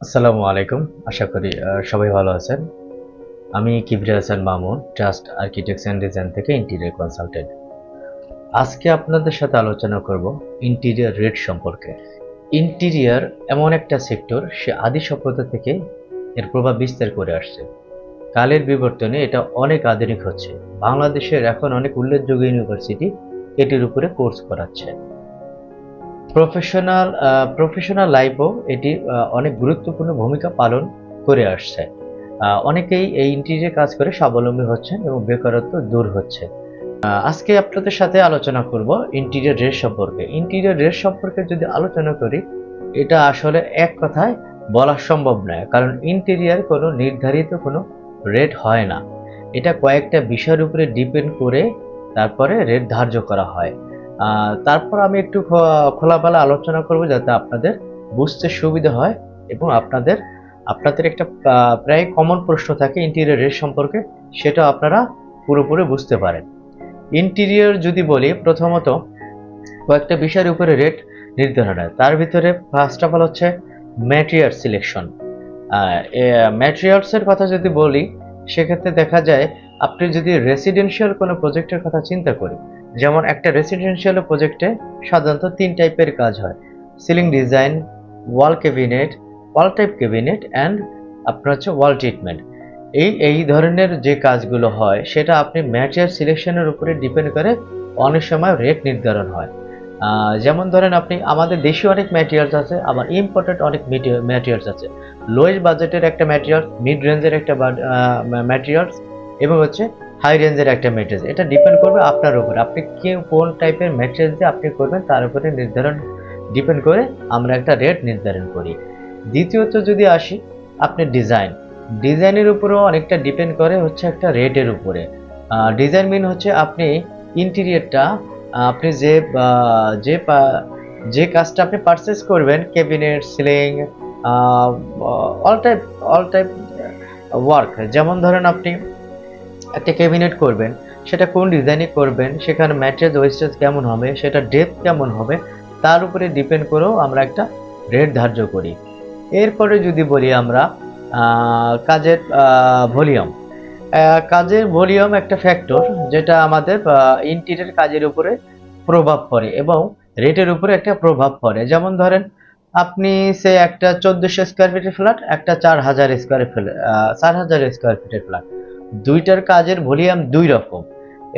আসসালামু আলাইকুম। আশা করি সবাই ভালো আছেন। আমি Kibria Hasan Mamun trust architects and design থেকে ইন্টেরিয়র কনসালটেন্ট আজকে আপনাদের সাথে আলোচনা করব ইন্টেরিয়র রেট সম্পর্কে। ইন্টেরিয়র এমন একটা সেক্টর সে আদি সভ্যতা থেকে এর প্রভাব বিস্তার করে আসছে। কালের বিবর্তনে এটা অনেক আধুনিক হচ্ছে। বাংলাদেশের এখন অনেক উল্লেখযোগ্য ইউনিভার্সিটি এটির উপরে কোর্স করাচ্ছে। প্রফেশনাল প্রফেশনাল লাইফও এটি অনেক গুরুত্বপূর্ণ ভূমিকা পালন করে আসছে। অনেকেই এই ইন্টিরিয়ার কাজ করে স্বাবলম্বী হচ্ছেন এবং বেকারত্ব দূর হচ্ছে। আজকে আপনাদের সাথে আলোচনা করব ইন্টিরিয়ার রেট সম্পর্কে। ইন্টিরিয়ার রেট সম্পর্কে যদি আলোচনা করি, এটা আসলে এক কথায় বলা সম্ভব নয়, কারণ ইন্টেরিয়ার কোনো নির্ধারিত কোনো রেট হয় না। এটা কয়েকটা বিষয়ের উপরে ডিপেন্ড করে তারপরে রেট ধার্য করা হয়। তারপর আমি একটু খ- খোলামেলা আলোচনা করব যাতে আপনাদের বুঝতে সুবিধা হয় এবং আপনাদের আপনাদের একটা প্রায় কমন প্রশ্ন থাকে ইন্টেরিয়র রেট সম্পর্কে, সেটা আপনারা পুরোপুরি বুঝতে পারেন। ইন্টেরিয়র যদি বলি, প্রথমত কয়েকটা বিষয়ের উপরে রেট নির্ধারণ হয়। তার ভিতরে ফার্স্ট অফ অল হচ্ছে ম্যাটেরিয়াল সিলেকশন ম্যাটেরিয়ালসের কথা যদি বলি, সেক্ষেত্রে দেখা যায় আপনি যদি রেসিডেন্সিয়াল কোনো প্রজেক্টের কথা চিন্তা করি যেমন একটা রেসিডেন্সিয়াল প্রজেক্টে সাধারণত তিন টাইপের কাজ হয়। Ceiling design wall cabinet wall type cabinet and আপনার হচ্ছে ওয়াল ট্রিটমেন্ট এই এই ধরনের যে কাজগুলো হয়, সেটা আপনি ম্যাটেরিয়াল সিলেকশনের উপরে ডিপেন্ড করে অনেক সময় রেট নির্ধারণ হয়। যেমন ধরেন আপনি, আমাদের দেশে অনেক ম্যাটেরিয়ালস আছে, আবার ইম্পোর্টেড অনেক ম্যাটেরিয়ালস আছে। লোয়েস্ট বাজেটের একটা ম্যাটেরিয়াল মিড রেঞ্জের একটা ম্যাটেরিয়ালস এবং হচ্ছে হাই রেঞ্জের একটা ম্যাটেরিয়ালস এটা ডিপেন্ড করবে আপনার উপর। আপনি কে, কোন টাইপের ম্যাট্রেস দিয়ে আপনি করবেন, তার উপরে নির্ধারণ ডিপেন্ড করে আমরা একটা রেট নির্ধারণ করি। দ্বিতীয়ত যদি আসি, আপনি ডিজাইন ডিজাইনের উপরেও অনেকটা ডিপেন্ড করে হচ্ছে একটা রেটের উপরে। ডিজাইন মিন হচ্ছে আপনি ইন্টেরিয়রটা আপনি যে যে যে কাজটা আপনি পারচেস করবেন cabinet ceiling all type all type work যেমন ধরেন আপনি একটা ক্যাবিনেট করবেন, সেটা কোন ডিজাইনে করবেন, সেখানে ম্যাট্রেস ওয়েস্টেজ কেমন হবে, সেটা ডেপথ কেমন হবে, তার উপরে ডিপেন্ড করেও আমরা একটা রেট ধার্য করি। এরপরে যদি বলি আমরা কাজের ভলিউম কাজের ভলিউম একটা ফ্যাক্টর যেটা আমাদের ইন্টিরিয়ার কাজের উপরে প্রভাব পড়ে এবং রেটের উপরে একটা প্রভাব পড়ে। যেমন ধরেন, আপনি সে একটা চোদ্দশো স্কোয়ার ফিটের ফ্ল্যাট একটা চার হাজার স্কোয়ার ফিট চার হাজার স্কোয়ার ফিটের ফ্ল্যাট দুইটার কাজের ভলিউম দুই রকম।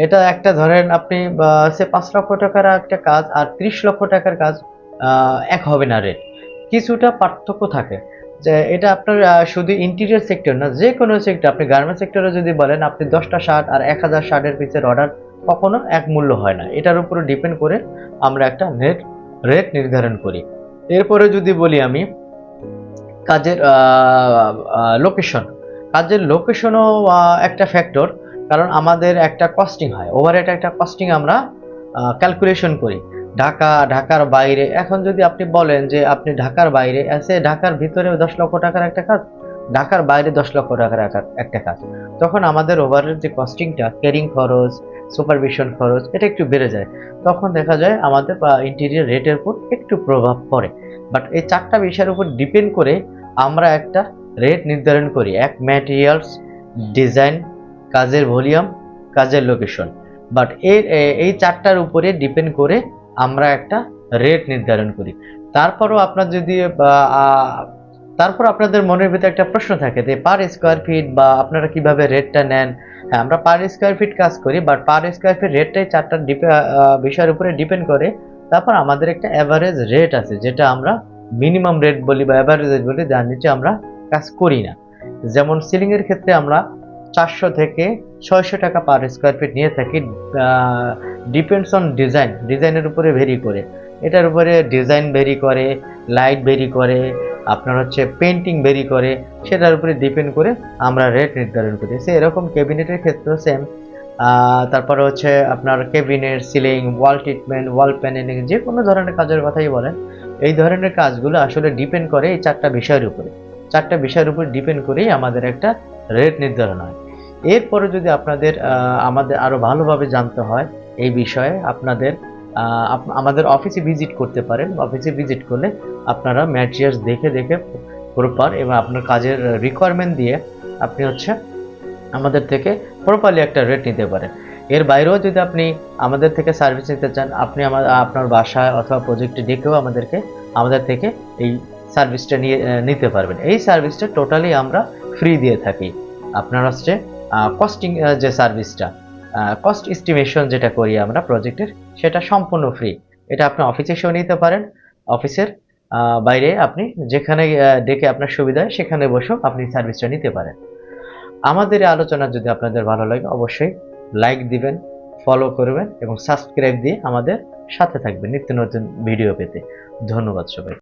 এটা একটা ধরেন আপনি সে পাঁচ লক্ষ টাকার একটা কাজ আর ত্রিশ লক্ষ টাকার কাজ এক হবে না রেট কিছুটা পার্থক্য থাকে। যে এটা আপনার শুধু ইন্টেরিয়ার সেক্টর না, যে কোনো সেক্টর আপনি গার্মেন্টস সেক্টরে যদি বলেন, আপনি দশটা শার্ট আর এক হাজার শার্টের পিসের অর্ডার কখনো এক মূল্য হয় না। এটার উপরে ডিপেন্ড করে আমরা একটা নেট রেট নির্ধারণ করি। এরপরে যদি বলি আমি কাজের লোকেশন কাজের লোকেশনও একটা ফ্যাক্টর কারণ আমাদের একটা কস্টিং হয়। ওভারহেড একটা কস্টিং আমরা ক্যালকুলেশন করি। ঢাকা, ঢাকার বাইরে। এখন যদি আপনি বলেন যে আপনি ঢাকার বাইরে এসে ঢাকার ভিতরে দশ লক্ষ টাকার একটা কাজ, ঢাকার বাইরে দশ লক্ষ টাকার একটা- কাজ। তখন আমাদের ওভারের যে কস্টিংটা ক্যারিং খরচ সুপারভিশন খরচ, এটা একটু বেড়ে যায়। তখন দেখা যায় আমাদের ইন্টেরিয়র রেটের উপর একটু প্রভাব পড়ে। বাট এই চারটা বিষয়ের উপর ডিপেন্ড করে আমরা একটা রেট নির্ধারণ করি, এক ম্যাটেরিয়ালস ডিজাইন কাজের ভলিউম কাজের লোকেশন বাট এর এই চারটার উপরে ডিপেন্ড করে আমরা একটা রেট নির্ধারণ করি। তারপরও আপনার যদি তারপর আপনাদের মনের ভিতরে একটা প্রশ্ন থাকে যে পার স্কোয়ার ফিট বা আপনারা কীভাবে রেটটা নেন? হ্যাঁ আমরা পার স্কোয়ার ফিট কাজ করি বাট পার স্কোয়ার ফিট রেটটাই চারটা বিষয়ের উপরে ডিপেন্ড করে। তারপর আমাদের একটা অ্যাভারেজ রেট আছে, যেটা আমরা মিনিমাম রেট বলি বা অ্যাভারেজ রেট বলি, যার নিচে আমরা কাজ করি না। যেমন সিলিং এর ক্ষেত্রে আমরা চারশো থেকে ছয়শো টাকা পার স্কোয়ার ফিট নিয়ে থাকি ডিপেন্ডস অন ডিজাইন ডিজাইনের উপরে ভেরি করে। এটার উপরে ডিজাইন ভেরি করে লাইট ভেরি করে, আপনার হচ্ছে পেন্টিং ভেরি করে, সেটার উপরে ডিপেন্ড করে আমরা রেট নির্ধারণ করি। সে এরকম ক্যাবিনেটের ক্ষেত্রেও সেম তারপরে হচ্ছে আপনার cabinet ceiling wall treatment wall panelling যে কোনো ধরনের কাজের কথাই বলেন, এই ধরনের কাজগুলো আসলে ডিপেন্ড করে এই চারটা বিষয়ের উপরে। চারটা বিষয়ের উপর ডিপেন্ড করেই আমাদের একটা রেট নির্ধারণ হয়। এরপরে যদি আপনাদের আমাদের আরও ভালোভাবে জানতে হয় এই বিষয়ে, আপনাদের আমাদের অফিসে ভিজিট করতে পারেন। অফিসে ভিজিট করলে আপনারা ম্যাটেরিয়ালস দেখে দেখে প্রপার এবং আপনার কাজের রিকোয়ারমেন্ট দিয়ে আপনি হচ্ছে আমাদের থেকে প্রপারলি একটা রেট নিতে পারেন। এর বাইরেও যদি আপনি আমাদের থেকে সার্ভিস নিতে চান, আপনি আমার আপনার বাসায় অথবা প্রজেক্টে ডেকেও আমাদেরকে, আমাদের থেকে এই সার্ভিসটা নিয়ে নিতে পারবেন। এই সার্ভিসটা টোটালি আমরা ফ্রি দিয়ে থাকি। আপনার হচ্ছে কস্টিং যে সার্ভিসটা কস্ট এস্টিমেশন যেটা করি আমরা প্রজেক্টের সেটা সম্পূর্ণ ফ্রি এটা আপনি অফিসে এসেও নিতে পারেন। অফিসের বাইরে আপনি যেখানে ডেকে আপনার সুবিধা হয়, সেখানে বসেও আপনি সার্ভিসটা নিতে পারেন। আমাদের আলোচনা যদি আপনাদের ভালো লাগে, অবশ্যই লাইক দিবেন ফলো করবেন এবং সাবস্ক্রাইব দিয়ে আমাদের সাথে থাকবেন নিত্য নতুন ভিডিও পেতে। ধন্যবাদ সবাই